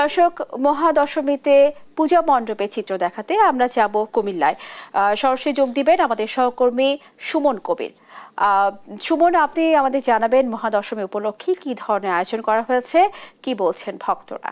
দর্শক, মহাদশমীতে পূজা মণ্ডপে চিত্র দেখাতে আমরা যাব কুমিল্লায়। সরাসরি যোগ দিবেন আমাদের সহকর্মী সুমন কবির। সুমন, আপনি আমাদের জানাবেন মহাদশমী উপলক্ষে কি ধরনের আয়োজন করা হয়েছে, কি বলছেন ভক্তরা?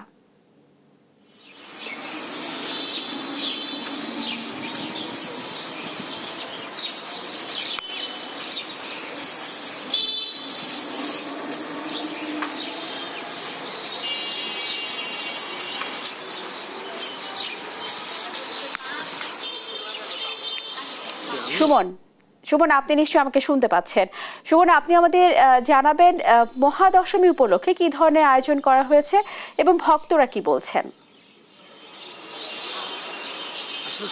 সুমন সুমন, আপনি নিশ্চয়ই আমাকে শুনতে পাচ্ছেন। সুমন, আপনি আমাদের জানাবেন মহাদশমী উপলক্ষে কি ধরনের আয়োজন করা হয়েছে এবং ভক্তরা কি বলছেন?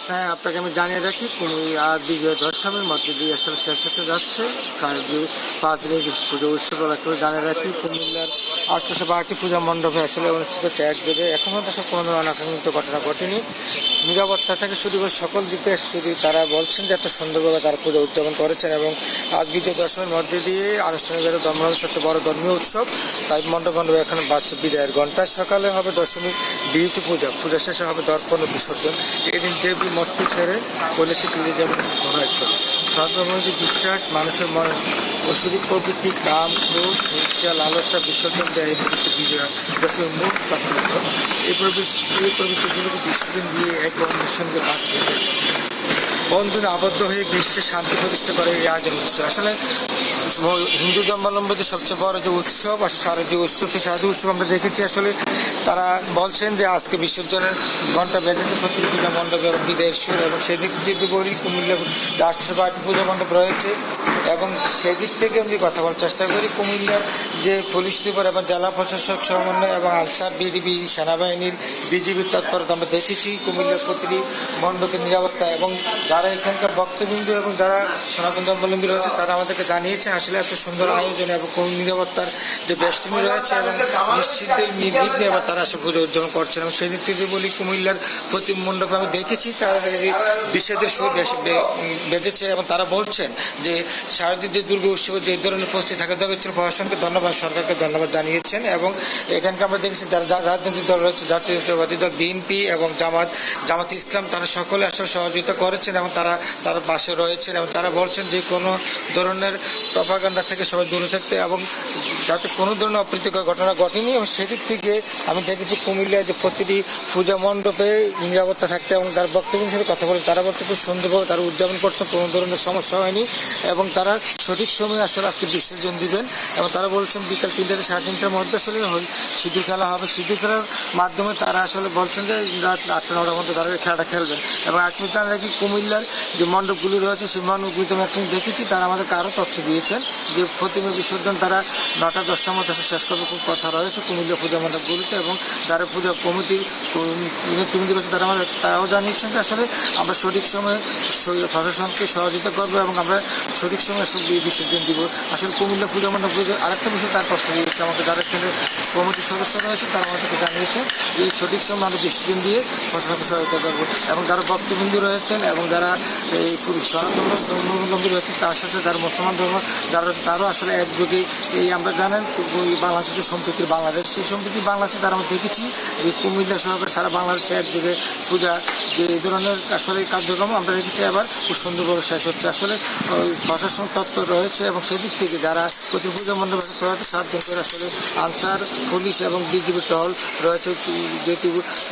হ্যাঁ আপনাকে আমি জানিয়ে রাখি আর বিজয় দশমীর মধ্যে দিয়ে আসলে শেষ হতে যাচ্ছে। পাঁচ দিনের পুজো উৎসব জানিয়ে রাখি, কুমিল্লার আটশোশো বারোটি পূজা মণ্ডপে আসলে অনুষ্ঠিত ত্যাগ দেবে। এখন পর্যন্ত সব কোনো ধরনের অনাকাঙ্ক্ষিত ঘটনা ঘটেনি। নিরাপত্তা থেকে শুরু করে সকল দিকে শুধু তারা বলছেন যে এত সুন্দরভাবে তারা পুজো উদযাপন করেছেন এবং আজ বিজয় দশমীর মধ্যে দিয়ে আনুষ্ঠানিকভাবে ধর্মের সবচেয়ে বড় ধর্মীয় উৎসব। তাই মণ্ডপ মণ্ডপে এখন বাড়ছে বিদায়ের ঘণ্টা সকালে হবে দশমী বিহিত পূজা। পূজা শেষে হবে দর্পণ বিসর্জন। এদিন দেবী মূর্তি ছেড়ে কলেজে ফিরে যাবে হয়েছে। সর্বময় বিশ্বাস মানুষের মনে অসুরি প্রবৃত্তি কাম ক্রোধ হিংসা লালসা বিসর্জন দেয় বিজয়া। দশমীর এই প্রবৃত্তি এই প্রবৃত্তিগুলোকে বিসর্জন দিয়ে এক অন্যের সঙ্গে বাদ দিতে বন্ধনে আবদ্ধ হয়ে বিশ্বে শান্তি প্রতিষ্ঠা করে এই আয়োজন উৎসব। আসলে হিন্দু ধর্মাবলম্বীদের সবচেয়ে বড় যে উৎসব আর শারদীয় উৎসব, সেই শারদীয় উৎসব আমরা দেখেছি, আসলে তারা বলছেন যে আজকে বিসর্জনের ঘণ্টা বেজেছে। প্রতি পূজা মণ্ডপে এবং বিদায়ের সুর এবং সেদিক যদি বলি কুমিল্লা রাষ্ট্রবাদী পূজা মণ্ডপ রয়েছে। এবং সেদিক থেকে আমি কথা বলার চেষ্টা করি। কুমিল্লার যে পুলিশ সুপার এবং জেলা প্রশাসক সমন্বয় এবং আনসার বিডিবি সেনাবাহিনীর বিজিবির তৎপরতা আমরা দেখেছি। কুমিল্লার প্রতিটি মণ্ডপের নিরাপত্তা এবং যারা এখানকার বক্তবিন্দু এবং যারা সনাতন ধর্মাবলম্বী রয়েছে, তারা আমাদেরকে জানিয়েছেন আসলে এত সুন্দর আয়োজন এবং কোন নিরাপত্তার যে বেষ্টনী রয়েছে এবং নিশ্চিতের নির্বিঘ্নে এবার তারা আসলে পুজো উদযাপন করছেন এবং সেই দিক থেকে বলি, কুমিল্লার প্রতি মণ্ডপে আমি দেখেছি তারা বিষেদের সুর বেশি বে- বেজেছে এবং তারা বলছেন যে শারদীয় যে দুর্গা উৎসবে, যে ধরনের উপস্থিত থাকা দরকার ছিল প্রশাসনকে ধন্যবাদ, সরকারকে ধন্যবাদ জানিয়েছেন এবং এখানকার আমরা দেখেছি যারা রাজনৈতিক দল রয়েছে, জাতীয় জাতীয়তাবাদী দল, বিএনপি এবং জামাত জামাত ইসলাম, তারা সকলে আসলে সহযোগিতা করেছেন এবং তারা, তার পাশে রয়েছেন এবং তারা বলছেন যে কোনো ধরনের প্রপাগান্ডা থেকে সবাই দূরে থাকতে এবং যাতে কোনো ধরনের অপ্রীতিকর ঘটনা ঘটেনি এবং সেদিক থেকে আমি দেখেছি কুমিল্লায় যে প্রতিটি পূজা মণ্ডপে নিরাপত্তা থাকতে এবং তার বক্তব্যের সাথে কথা বলে তারা বলতে খুব সুন্দরভাবে তারা উদযাপন করছে, কোনো ধরনের সমস্যা হয়নি এবং তারা সঠিক সময়ে আসলে আজকে বিসর্জন দিবেন এবং তারা বলছেন বিকাল তিনটা থেকে সাড়ে তিনটার মধ্যে আসলে হয় সিঁদুর খেলা হবে। সিঁদুর খেলার মাধ্যমে তারা আসলে বলছেন যে রাত আটটা, নটার মধ্যে তারা খেলাটা খেলবেন এবং আজকে জানা রাখি কুমিল্লার যে মণ্ডপগুলি রয়েছে, সেই মণ্ডপগুলিতে আমি দেখেছি, তারা আমাদেরকে আরও তথ্য দিয়েছেন যে প্রতিমা বিসর্জন তারা নটা, দশটার মধ্যে শেষ করবে খুব কথা রয়েছে কুমিল্লা পূজা মণ্ডপগুলিতে এবং যারা পূজা কমিটি তুমি রয়েছে তারা আমাদের তারাও জানিয়েছেন যে আসলে আমরা সঠিক সময়ে প্রশাসনকে সহযোগিতা করব এবং আমরা সঠিক সময়ে আসলে বিসর্জন দিব। আসলে কুমিল্লা পূজা পুজো আরেকটা বিষয় তার তথ্য দিয়েছে আমাকে যারা এখানে কমিটির সদস্য রয়েছে, তারা আমাদেরকে জানিয়েছেন যে এই সঠিক সময় আমরা বিসর্জন দিয়ে প্রশাসনকে সহায়তা করব। এবং যারা ভক্তবিন্দু রয়েছেন এবং যারা এই সনাতন ধর্মাবলম্বী রয়েছে তার সাথে যারা মুসলমান ধর্ম যারা তারও আসলে একযোগে এই আমরা জানেন বাংলাদেশের যে সম্প্রীতির বাংলাদেশ, সেই সম্প্রীতি বাংলাদেশে তারা আমরা দেখেছি যে কুমিল্লা সহকারে সারা বাংলাদেশে একযোগে পূজা, যে এই ধরনের আসলে কার্যক্রম আমরা দেখেছি আবার খুব সুন্দরভাবে শেষ হচ্ছে। আসলে প্রশাসন তত্ত্ব রয়েছে এবং সেদিক থেকে যারা প্রতি পূজা মণ্ডপে সাতজন করে আসলে আনসার পুলিশ এবং বিজিবি টহল রয়েছে। যেহেতু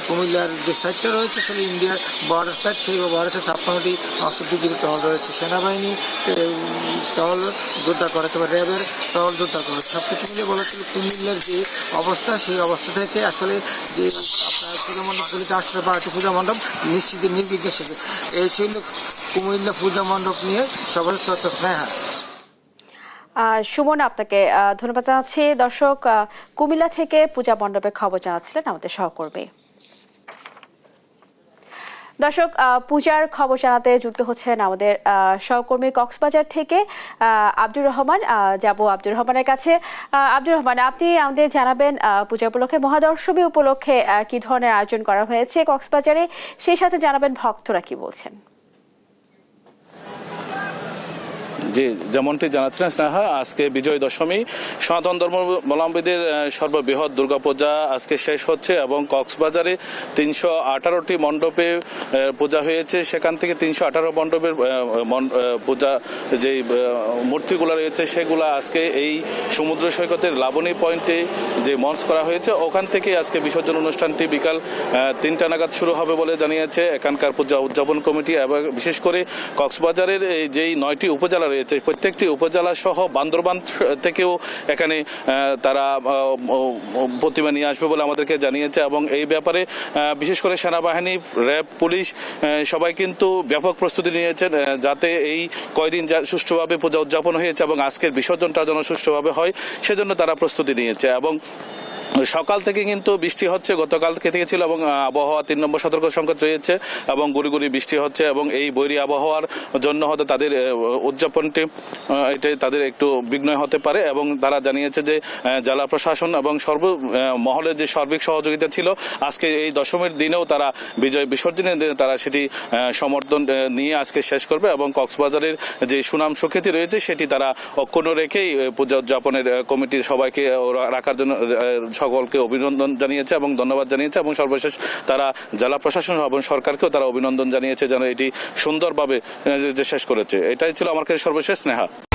কুমিল্লার যে সাইডটা রয়েছে আসলে ইন্ডিয়ার বর্ডার সাইড সেই বর্ডার সাইড ছাপ্পান্নটি অংশ বিজিবি টহল রয়েছে। সেনাবাহিনী এ, টহল যোদ্ধা করেছে বা র্যাবের টহল যোদ্ধা করেছে সব কিছু মিলিয়ে বলেছিল কুমিল্লার যে অবস্থা সেই অবস্থা থেকে আসলে যে আপনার পূজা মণ্ডপগুলিতে আসছে বারোটি পূজা মণ্ডপ নিশ্চিত নির্বিঘ্নে এই ছিল কুমিল্লা পূজা মণ্ডপ নিয়ে সবার তথ্য আহ, সুমন আপনাকে ধন্যবাদ জানাচ্ছি। দর্শক কুমিল্লা থেকে পূজা মণ্ডপের খবর জানাচ্ছিলেন আমাদের সহকর্মী। দর্শক পূজার খবর জানাতে যুক্ত হচ্ছেন আমাদের সহকর্মী কক্সবাজার থেকে আব্দুর রহমান। যাব আব্দুর রহমানের কাছে। আব্দুর রহমান আপনি আমাদের জানাবেন পূজা উপলক্ষে মহাদশমী উপলক্ষে কি ধরনের আয়োজন করা হয়েছে কক্সবাজারে? সেই সাথে জানাবেন ভক্তরা কি বলছেন? জি, যেমনটি জানাচ্ছিলেন স্নেহা, আজকে বিজয় দশমী। সনাতন ধর্মাবলম্বীদের সর্ববৃহৎ দুর্গাপূজা আজকে শেষ হচ্ছে এবং কক্সবাজারে তিনশো আঠারোটি মণ্ডপে পূজা হয়েছে। সেখান থেকে তিনশো আঠারো মণ্ডপের পূজা যে মূর্তিগুলো রয়েছে, সেগুলো আজকে এই সমুদ্র সৈকতের লাবণী পয়েন্টে যে মঞ্চ করা হয়েছে, ওখান থেকে আজকে বিসর্জন অনুষ্ঠানটি বিকাল তিনটা নাগাদ শুরু হবে বলে জানিয়েছে এখানকার পূজা উদযাপন কমিটি। এবং বিশেষ করে কক্সবাজারের এই যেই নয়টি উপজেলা প্রত্যেকটি উপজেলা সহ বান্দরবান থেকেও এখানে তারা প্রতিমা নিয়ে আসবে বলে আমাদেরকে জানিয়েছে এবং এই ব্যাপারে বিশেষ করে সেনাবাহিনী র্যাব পুলিশ সবাই কিন্তু ব্যাপক প্রস্তুতি নিয়েছেন যাতে এই কয়দিন সুষ্ঠুভাবে পূজা উদযাপন হয়েছে এবং আজকের বিসর্জনটা যেন সুষ্ঠুভাবে হয় সেজন্য তারা প্রস্তুতি নিয়েছে এবং সকাল থেকে কিন্তু বৃষ্টি হচ্ছে গতকাল থেকে ছিল এবং আবহাওয়া তিন নম্বর সতর্ক সংকেত রয়েছে এবং গুড়ি গুড়ি বৃষ্টি হচ্ছে এবং এই বৈরী আবহাওয়ার জন্য হয়তো তাদের আহ, আহ, এটাই তাদের একটু বিঘ্ন হতে পারে এবং তারা জানিয়েছে যে জেলা প্রশাসন এবং সর্ব মহলের যে সার্বিক সহযোগিতা ছিল আজকে এই দশমীর দিনেও তারা বিজয় বিসর্জনের দিনে তারা সেটি সমর্থন নিয়ে আজকে শেষ করবে এবং কক্সবাজারের যে সুনাম সুখ্যাতি রয়েছে সেটি তারা অক্ষুণ্ণ রেখেই পূজা উদযাপনের কমিটির সবাইকে রাখার জন্য সকলকে অভিনন্দন জানিয়েছে এবং ধন্যবাদ জানিয়েছে এবং সর্বশেষ তারা জেলা প্রশাসন এবং সরকারকেও তারা অভিনন্দন জানিয়েছে যেন এটি সুন্দরভাবে শেষ করেছে। এটাই ছিল আমার কাছে সর্বশেষ স্নেহা